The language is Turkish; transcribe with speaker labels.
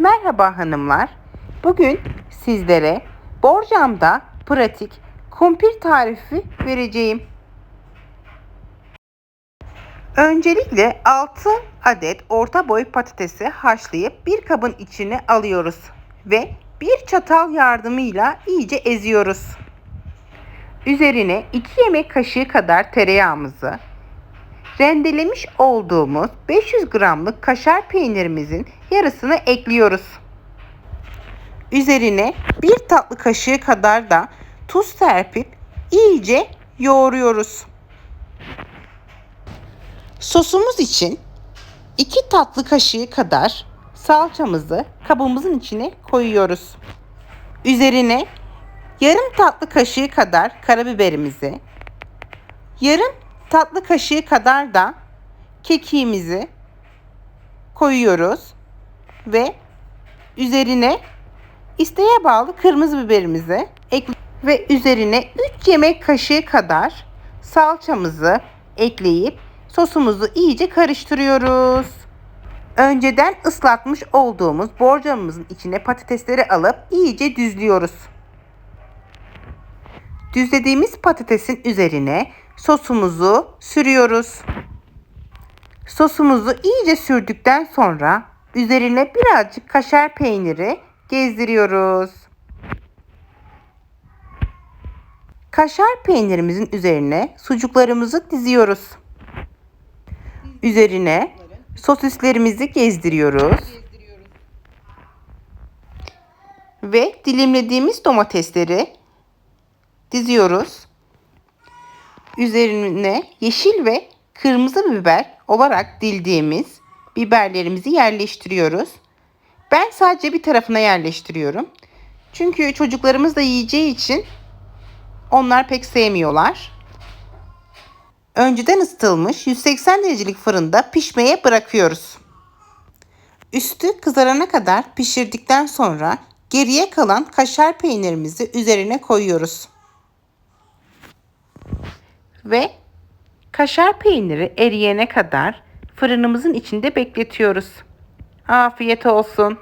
Speaker 1: Merhaba hanımlar. Bugün sizlere borcamda pratik kumpir tarifi vereceğim. Öncelikle 6 adet orta boy patatesi haşlayıp bir kabın içine alıyoruz ve bir çatal yardımıyla iyice eziyoruz. Üzerine 2 yemek kaşığı kadar tereyağımızı, rendelemiş olduğumuz 500 gramlık kaşar peynirimizin yarısını ekliyoruz. Üzerine bir tatlı kaşığı kadar da tuz serpip iyice yoğuruyoruz. Sosumuz için 2 tatlı kaşığı kadar salçamızı kabımızın içine koyuyoruz. Üzerine yarım tatlı kaşığı kadar karabiberimizi, yarım tatlı kaşığı kadar da kekiğimizi koyuyoruz ve üzerine isteğe bağlı kırmızı biberimizi ekle ve üzerine 3 yemek kaşığı kadar salçamızı ekleyip sosumuzu iyice karıştırıyoruz. Önceden ıslatmış olduğumuz borcamımızın içine patatesleri alıp iyice düzlüyoruz. Düzlediğimiz patatesin üzerine sosumuzu sürüyoruz. Sosumuzu iyice sürdükten sonra üzerine birazcık kaşar peyniri gezdiriyoruz. Kaşar peynirimizin üzerine sucuklarımızı diziyoruz. Üzerine sosislerimizi gezdiriyoruz. Ve dilimlediğimiz domatesleri diziyoruz. Üzerine yeşil ve kırmızı biber olarak dildiğimiz biberlerimizi yerleştiriyoruz. Ben sadece bir tarafına yerleştiriyorum. Çünkü çocuklarımız da yiyeceği için onlar pek sevmiyorlar. Önceden ısıtılmış 180 derecelik fırında pişmeye bırakıyoruz. Üstü kızarana kadar pişirdikten sonra geriye kalan kaşar peynirimizi üzerine koyuyoruz. Ve kaşar peyniri eriyene kadar fırınımızın içinde bekletiyoruz. Afiyet olsun.